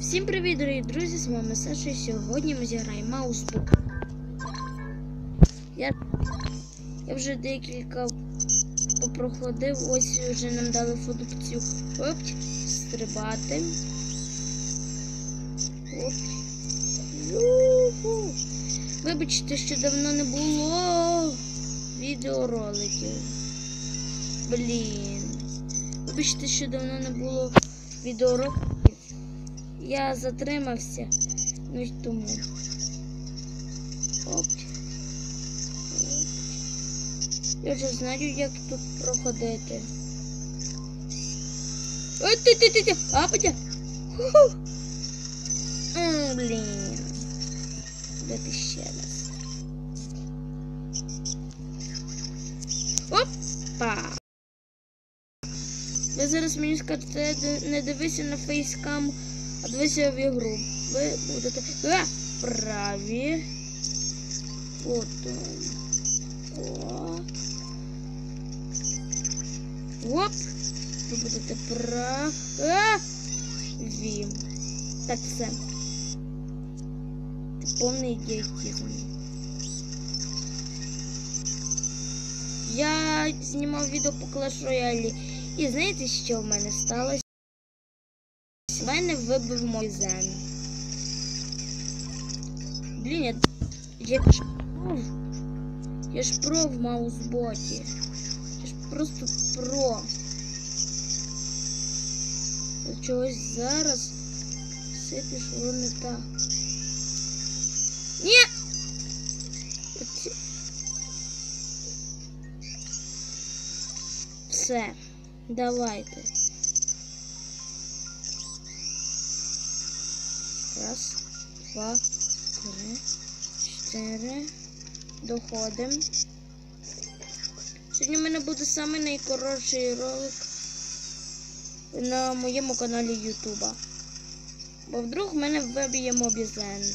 Всім привіт, дорогі друзі! З вами Саша. і Сьогодні ми зіграємо Маусбук. Я, я вже декілька попроходив. Ось вже нам дали функцію Оп, стрибати. Оп. Юху. Вибачте, що давно не було відеороликів. Блін. Вибачте, що давно не було відеороликів. Я затримався. Ну тому. Оп. Я вже знаю, як тут проходити. Ой, ти, ти, ти, ти. А, потя. Блін. Дати ще раз. Опа. Ви зараз мені скажете, не дивися на фейскам, а дивися в ігру. Ви будете а, праві. Потім. О. Оп. Ви будете праві. Так, все. Це повний ідіотизм. Я знімав відео по Clash Royale. І знаєте, що в мене сталося? В мене вибив мой зен. Блін, я, я ж про. Я ж про в маусботі. Я ж просто про. А чогось зараз все пішло не так. Ні! Оці- Все. Давайте. Два, три, чотири. Доходимо. Сьогодні в мене буде саме найкоротший ролик на моєму каналі Ютуба. Бо вдруг в мене виб'є мобізен.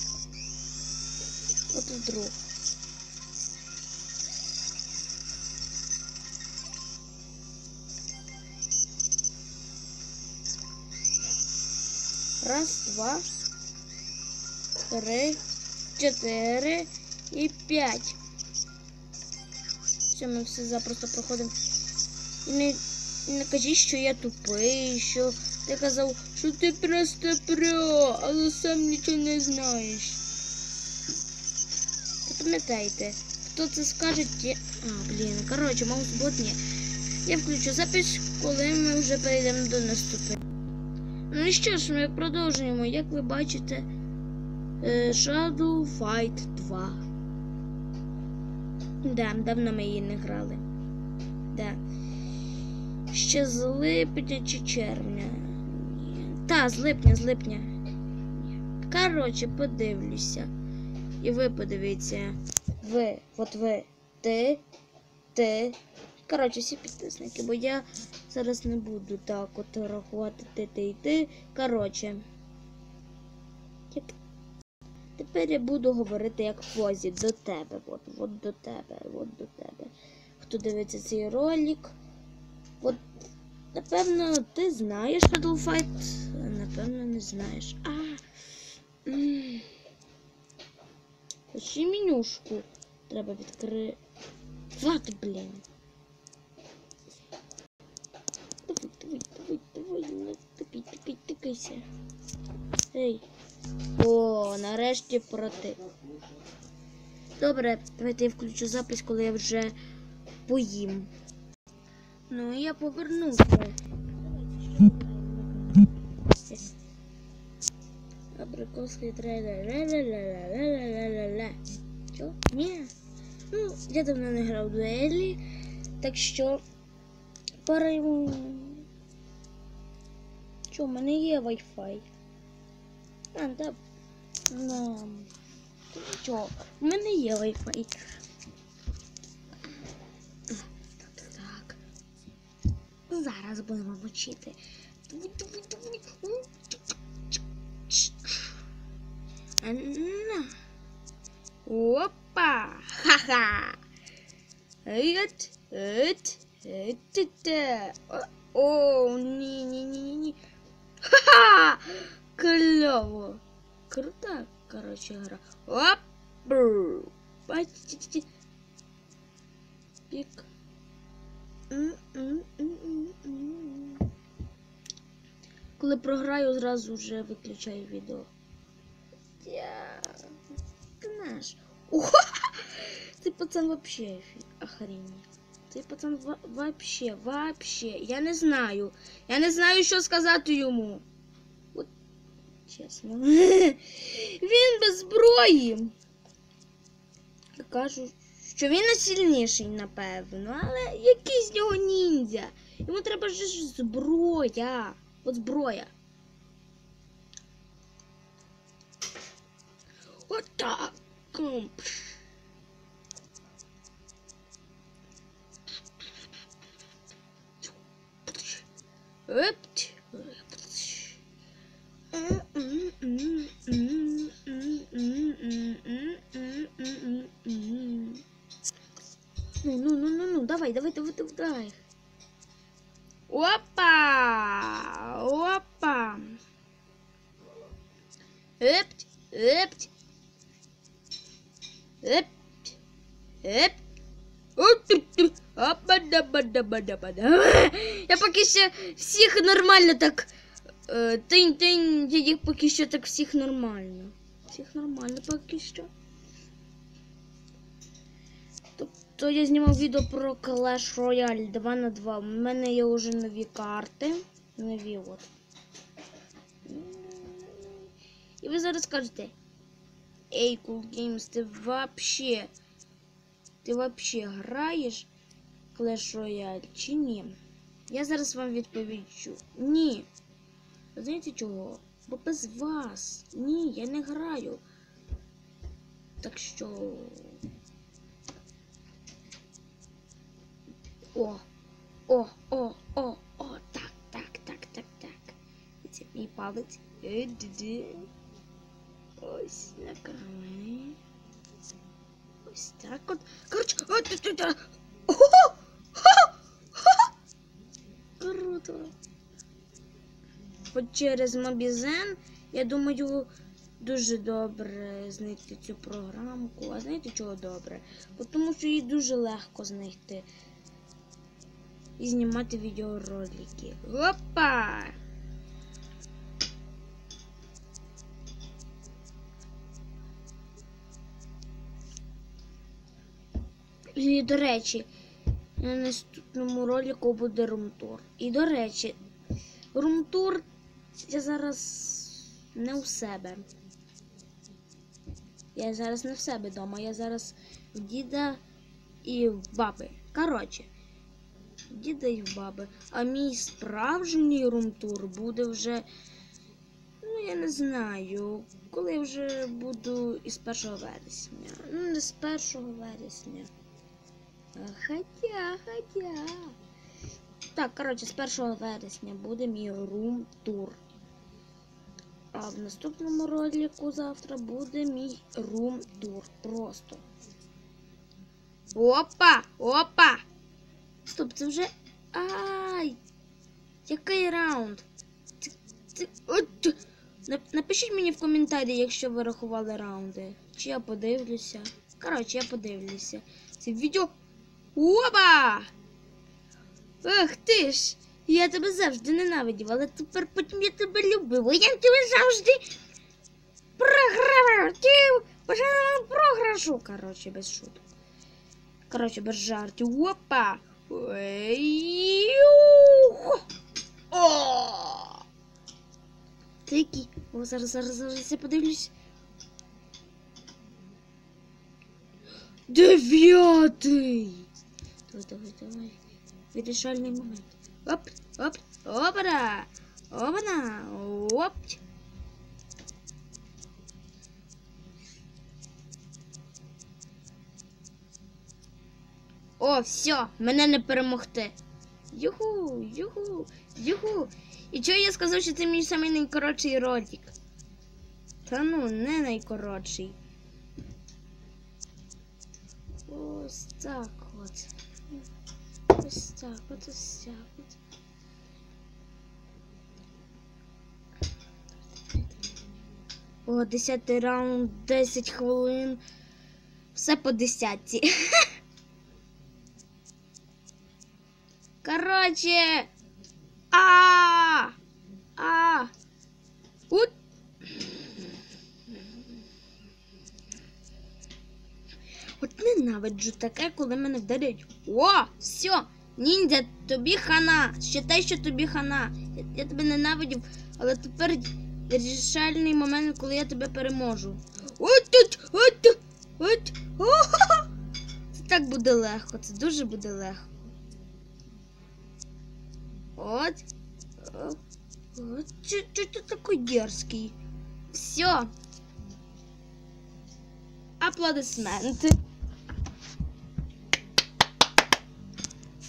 От вдруг. Раз, два, три, чотири і п'ять. Все, ми все запросто проходимо. І не, і не кажіть, що я тупий, що ти казав, що ти просто про, але сам нічого не знаєш. Запам'ятайте, хто це скаже, ті... А, блін, коротше, маусбот ні. Я включу запис, коли ми вже перейдемо до наступного. Ну і що ж, ми продовжуємо. Як ви бачите, Shadow Fight 2. Да, давно ми її не грали. Да. Ще з липня чи червня. Та, з липня, з липня. Коротше, подивлюся. І ви подивіться. Ви, от ви, ти, ти. Коротше, всі підписники, бо я зараз не буду так от рахувати ти, ти і ти. Коротше. Як... Тепер я буду говорити як Фозі до тебе. От, от до тебе, от до тебе. Хто дивиться цей ролик? От, напевно, ти знаєш а напевно не знаєш. А. Ще менюшку треба відкрити. Вати, блін. Давай, давай, давай, давай, тикай, тикай, тикайся. Ей. О, нарешті проти. Добре, давайте я включу запис, коли я вже поїм. Ну, я повернувся. Абрикоский трейлер. Ля-ля-ля-ля-ля-ля-ля-ля. Що? Ні. Ну, я давно не грав в дуелі, так що пора йому. Що, в мене є Wi-Fi? А, да. Ну, що, в мене є Wi-Fi. Так, так. Зараз будемо вчити. Давай, давай, давай. А, на. Опа! Ха-ха! Ет, ет, ет, ет. О, ні, ні, ні, ні. Ха-ха! Кльово. Крута, коротше, гра. Оп! Пік. Коли програю, зразу вже виключаю відео. Я... Ти знаєш. Ого! Цей пацан вообще охренеть. Цей пацан вообще, вообще. Я не знаю. Я не знаю, що сказати йому. От, чесно. Він без зброї. Кажуть, що він найсильніший, напевно, але який з нього ніндзя? Йому треба ж зброя. От зброя. Отак. Кум. Епть. Епть, епть. Я поки що всіх нормально так. е, Тинь-тинь, я їх поки що так всіх нормально. Всіх нормально поки що. Тобто я знімав відео про Clash Royale 2 на 2. У мене є вже нові карти. Нові от. І ви зараз скажете. Ей, Cool Games, ти вообще. Ти вообще граєш Clash Royale чи ні? Я зараз вам відповідчу. Ні. Знаєте чого? Бо без вас. Ні, я не граю. Так що. О, о, о, о, о, так, так, так, так, так. Це мій палець. Ось накривай. Ось так от. Коротше! Круто. От через Мобізен, я думаю, дуже добре знайти цю програмку. А знаєте чого добре? Тому що її дуже легко знайти. І знімати відеоролики. Опа! І, до речі, на наступному ролику буде румтур. І, до речі, румтур я зараз не у себе. Я зараз не в себе вдома, я зараз в діда і в баби. Коротше, в діда і в баби. А мій справжній румтур буде вже. Ну, я не знаю, коли я вже буду із 1 вересня. Ну, не з 1 вересня. Хотя, хотя. Так, коротше, з 1 вересня буде мій рум-тур. А в наступному ролику завтра буде мій рум-тур. Просто. Опа! Опа! Стоп, це вже. Ай! Який раунд? Напишіть мені в коментарі, якщо ви рахували раунди. Чи я подивлюся. Коротше, я подивлюся. Це відео. Опа! Ах ти ж! Я тебе завжди ненавидів, але тепер потім я тебе любив. Я тебе завжди програвав. Ти бажаю програшу. Коротше, без шуток. Коротше, без жартів. Опа! Це який? О, зараз, зараз, зараз я подивлюсь. Дев'ятий! Давай, давай, давай. Вирішальний момент. Оп, оп, опара! Опана! Оп! О, все, мене не перемогти. Юху, юху, юху. І чого я сказав, що це мій самий найкоротший ролик? Та ну, не найкоротший. Ось так от. Ось так, от ось так от. О, 10 раунд, 10 хвилин. Все по десятці. Короче. А! А! От. От ненавиджу таке, коли мене вдарять. О, все, ніндзя, тобі хана. Считай, що тобі хана. Я, я тебе ненавидів, але тепер вирішальний момент, коли я тебе переможу. От, от, от, от, о! Це так буде легко, це дуже буде легко. От. От, чо, чо ти такий дерзкий? Все. Аплодисменти.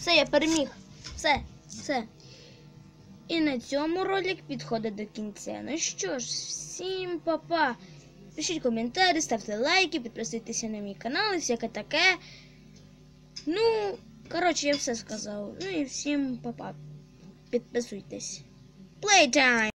Все, я переміг. Все, все. І на цьому ролик підходить до кінця. Ну що ж, всім па-па. Пишіть коментарі, ставте лайки, підписуйтеся на мій канал і всяке таке. Ну, коротше, я все сказав. Ну і всім па-па. Підписуйтесь. Playtime!